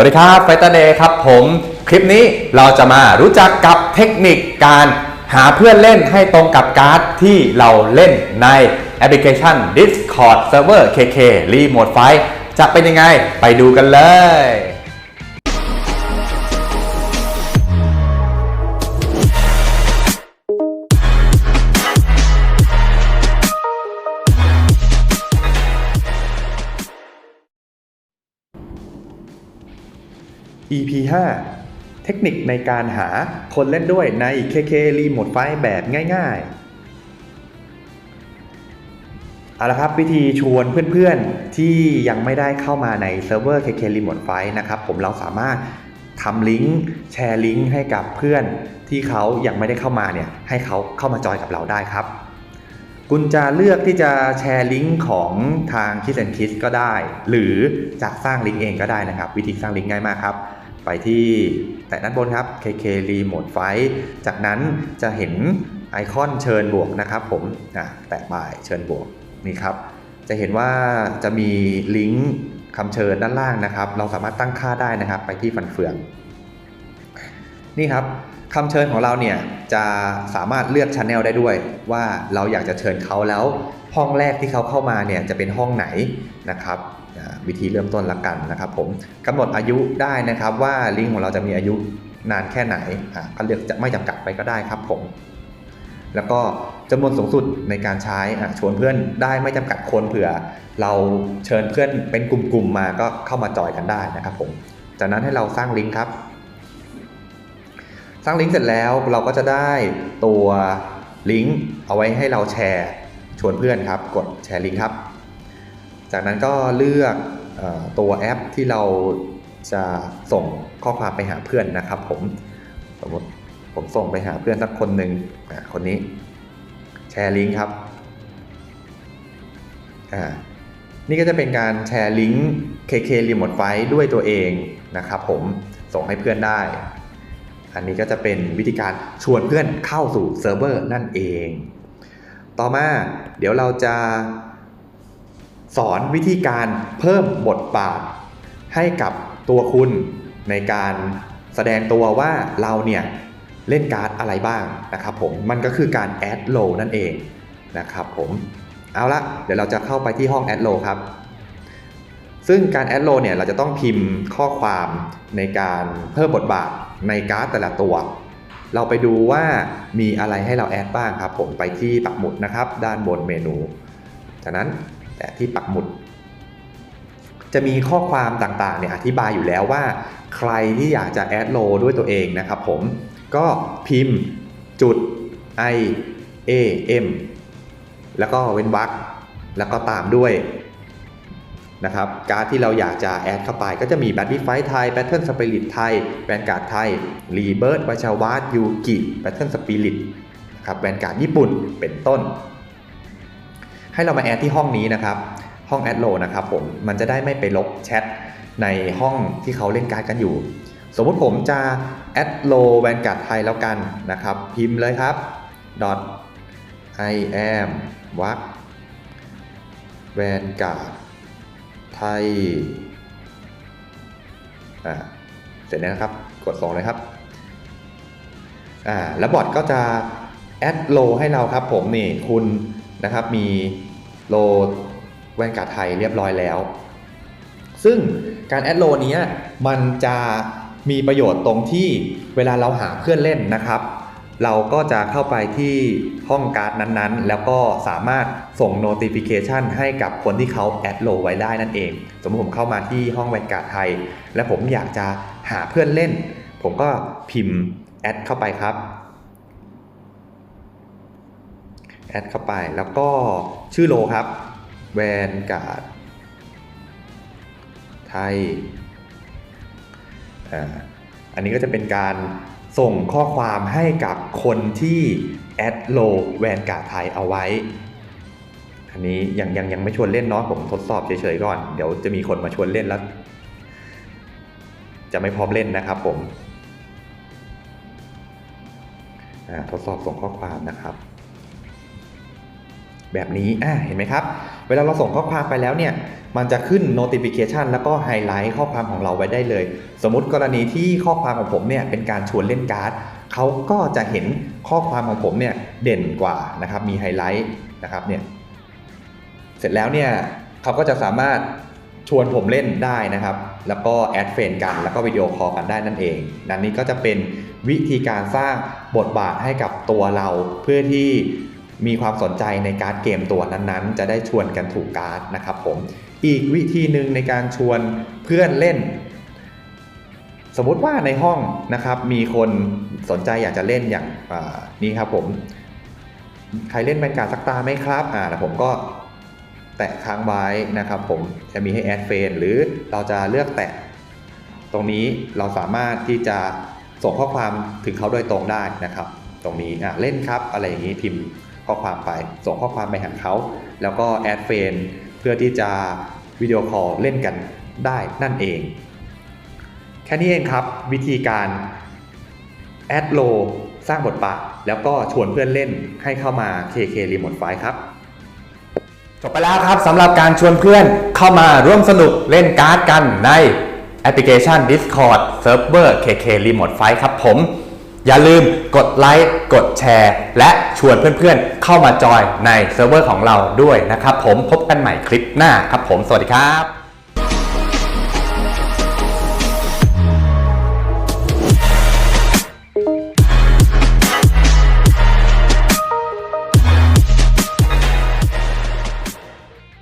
วัสดีครับไฟตอร์เดย์ครับผม คลิปนี้เราจะมารู้จักกับเทคนิคการหาเพื่อนเล่นให้ตรงกับการ์ดที่เราเล่นในแอปพลิเคชัน Discord Server KK Remote Fight จะเป็นยังไง ไปดูกันเลย EP 5 เทคนิคในการหาคนเล่นด้วยใน KK Remote Fight แบบง่ายๆ เอาละครับวิธีชวนเพื่อนๆ ที่ยังไม่ได้เข้ามาในเซิร์ฟเวอร์ KK Remote Fight นะครับผมเราสามารถทำลิงก์แชร์ลิงก์ให้กับเพื่อนที่เขายังไม่ได้เข้ามาเนี่ยให้เขาเข้ามาจอยกับเราได้ครับคุณจะเลือกที่จะแชร์ลิงก์ของทาง Kiss and Kiss ก็ได้ หรือจะสร้างลิงก์เองก็ได้นะครับ วิธีสร้างลิงก์ง่ายมากครับ ไปที่แตะด้านบนครับ KK Remote Fight จากนั้นจะเห็นไอคอนเชิญบวกนะครับผมแตะบ่ายเชิญบวกนี่ครับ จะเห็นว่าจะมีลิงก์คำเชิญด้านล่างนะครับ เราสามารถตั้งค่าได้นะครับ ไปที่ฟันเฟือง นี่ครับคำเชิญของเราเนี่ยจะสามารถเลือกช anel ได้ด้วย ว่าเราอยากจะเชิญเขาแล้ว ห้องแรกที่เขาเข้ามาเนี่ยจะเป็นห้องไหนนะครับ วิธีเริ่มต้นละกันนะครับผมกำหนดอายุได้นะครับว่าลิงก์ของเราจะมีอายุนานแค่ไหนอะก็เลือกจะไม่จำกัดไปก็ได้ครับผม แล้วก็จำนวนสูงสุดในการใช้อะชวนเพื่อนได้ไม่จำกัดคนเผื่อ เราเชิญเพื่อนเป็นกลุ่มๆมาก็เข้ามาจอยกันได้นะครับผม จากนั้นให้เราสร้างลิงก์ครับ สร้างลิงก์เสร็จแล้วเราก็จะได้ตัวลิงก์เอาไว้ให้เราแชร์ชวนเพื่อนครับ กดแชร์ลิงก์ครับ จากนั้นก็เลือกอตัวแอปที่เราจะส่งข้อความไปหาเพื่อนนะครับผมสมมติผมส่งไปหาเพื่อนสักคนหนึ่งคนนี้ แชร์ลิงก์ครับนี่ก็จะเป็นการแชร์ลิงก์ KK Remote Fight ด้วยตัวเองนะครับผมส่งให้เพื่อนได้ อันนี้ก็จะเป็นวิธีการชวนเพื่อนเข้าสู่เซิร์ฟเวอร์นั่นเอง ต่อมาเดี๋ยวเราจะ สอนวิธีการเพิ่มบทบาท ให้กับตัวคุณในการแสดงตัวว่าเราเนี่ยเล่นการ์ดอะไรบ้างนะครับผมมันก็คือการแอดโลนั่นเองนะครับผมเอาละเดี๋ยวเราจะเข้าไปที่ห้องแอดโลครับ ซึ่งการแอดโลเนี่ยเราจะต้องพิมพ์ข้อความในการเพิ่มบทบาทในการ์ดแต่ละตัว เราไปดูว่ามีอะไรให้เราแอดบ้างครับ ผมไปที่ปักหมุดนะครับ ด้านบนเมนู จากนั้น ที่ปักหมุด จะมีข้อความต่างๆเนี่ยอธิบายอยู่แล้วว่า ใครที่อยากจะแอดโลด้วยตัวเองนะครับผมก็พิมพ์จุด i a m แล้วก็เว้นวรรคแล้วก็ตามด้วยนะครับการ์ดที่เราอยากจะแอดเข้าไปก็จะมีแบทวิไฟไทยแบทเทิลสปิริตไทยแวนการ์ดไทยรีเบิร์ดวาชาวาร์ดยูกิแบทเทิลสปิริตครับแวนการ์ดญี่ปุ่นเป็นต้น ให้เรามาแอดที่ห้องนี้นะครับ ห้องแอดโลนะครับผมมันจะได้ไม่ไปลบแชทในห้องที่เขาเล่นการ์ดกันอยู่ สมมุติผมจะแอดโลแวนการ์ดไทยแล้วกันนะครับ พิมพ์เลยครับ dot i am วักแวนการ์ดไทยอ่าเสร็จแล้วนะครับ กดส่งเลยครับอ่าแล้วบอทก็จะแอดโลให้เราครับผมนี่คุณนะครับมี โลแว่นการ์ดไทยเรียบร้อยแล้ว ซึ่งการแอดโลนี้มันจะมีประโยชน์ตรงที่เวลาเราหาเพื่อนเล่นนะครับ เราก็จะเข้าไปที่ห้องการ์ดนั้นๆ แล้วก็สามารถส่ง notification ให้กับคนที่เขาแอดโลไว้ได้นั่นเอง สมมติผมเข้ามาที่ห้องแวนการ์ดไทย และผมอยากจะหาเพื่อนเล่น ผมก็พิมพ์แอดเข้าไปครับ แอดเข้าไปแล้วก็ชื่อโลครับแวนการ์ดไทยอันนี้ก็จะเป็นการส่งข้อความให้กับคนที่แอดโลแวนการ์ดไทยเอาไว้ อันนี้ยังยังยังไม่ชวนเล่นเนาะผมทดสอบเฉยๆก่อน เดี๋ยวจะมีคนมาชวนเล่นแล้ว จะไม่พร้อมเล่นนะครับผมทดสอบส่งข้อความนะครับ แบบนี้อ่าเห็นไหมครับ เวลาเราส่งข้อความไปแล้วเนี่ย มันจะขึ้น notification แล้วก็ไฮไลท์ข้อความของเราไว้ได้เลย สมมติกรณีที่ข้อความของผมเนี่ยเป็นการชวนเล่นการ์ดเขาก็จะเห็นข้อความของผมเนี่ยเด่นกว่านะครับ มีไฮไลท์นะครับเนี่ย เสร็จแล้วเนี่ยเขาก็จะสามารถชวนผมเล่นได้นะครับ แล้วก็แอดเฟนกัน แล้วก็วิดีโอคอลกันได้นั่นเองดังนี้ก็จะเป็นวิธีการสร้างบทบาทให้กับตัวเราเพื่อที่ มีความสนใจในการ์ดเกมตัวนั้นๆ จะได้ชวนกันถูกการ์ดนะครับผมอีกวิธีหนึ่งในการชวนเพื่อนเล่น สมมติว่าในห้องนะครับ มีคนสนใจอยากจะเล่นอย่างานี่ครับผมใครเล่นแมนการ์ดสักตาไหมครับอ่าแล้วผมก็แตะค้างไว้นะครับผมจะมีให้แอดเฟนหรือเราจะเลือกแตะ ตรงนี้เราสามารถที่จะส่งข้อความถึงเขาโดยตรงได้นะครับ ตรงนี้อะเล่นครับอะไรอย่างนี้พิมพ์ ข้อความไป ส่งข้อความไปหาเขา แล้วก็แอดเฟนเพื่อที่จะวิดีโอคอลเล่นกันได้นั่นเอง แค่นี้เองครับ วิธีการแอดโลสร้างบทบาทแล้วก็ชวนเพื่อนเล่นให้เข้ามา KK Remote Fight ครับ จบไปแล้วครับสำหรับการชวนเพื่อนเข้ามาร่วมสนุกเล่นการ์ดกันในแอปพลิเคชัน Discord Server KK Remote Fight ครับผม อย่าลืมกดไลค์กดแชร์ และชวนเพื่อนๆ เข้ามาจอยในเซิร์ฟเวอร์ของเราด้วยนะครับผมพบกันใหม่คลิปหน้าครับผม สวัสดีครับ